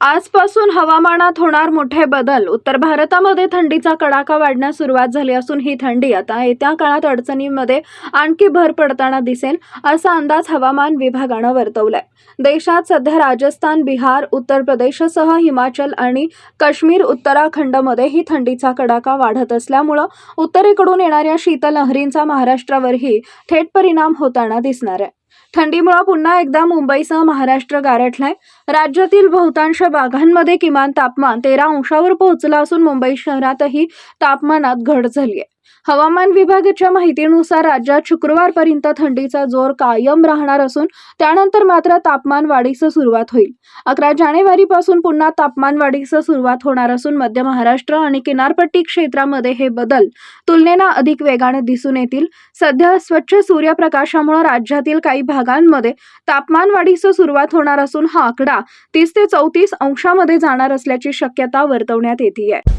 आजपासून हवामानात होणार मोठे बदल. उत्तर भारतामध्ये थंडीचा कडाका वाढण्यास सुरुवात झाली असून ही थंडी आता येत्या काळात अडचणींमध्ये आणखी भर पडताना दिसेल असा अंदाज हवामान विभागानं वर्तवलाय. देशात सध्या राजस्थान बिहार उत्तर प्रदेशसह हिमाचल आणि काश्मीर उत्तराखंडमध्ये ही थंडीचा कडाका वाढत असल्यामुळं उत्तरेकडून येणाऱ्या शीतलहरींचा महाराष्ट्रावरही थेट परिणाम होताना दिसणार आहे. थंडीमुळे पुन्हा एकदा मुंबईसह महाराष्ट्र गारठलाय. राज्यातील बहुतांश भागांमध्ये किमान तापमान तेरा अंशावर पोहोचलं असून मुंबई शहरातही तापमानात घट झाली आहे हवामान विभागाच्या माहितीनुसार राज्यात शुक्रवारपर्यंत थंडीचा जोर कायम राहणार असून त्यानंतर मात्र तापमान वाढीस सुरुवात होईल. अकरा जानेवारीपासून पुन्हा तापमान वाढीस सुरुवात होणार असून मध्य महाराष्ट्र आणि किनारपट्टी क्षेत्रामध्ये हे बदल तुलनेनं अधिक वेगाने दिसून येतील. सध्या स्वच्छ सूर्यप्रकाशामुळे राज्यातील काही भागांमध्ये तापमान वाढीस सुरुवात होणार असून हा आकडा तीस ते चौतीस अंशामध्ये जाणार असल्याची शक्यता वर्तवण्यात येते आहे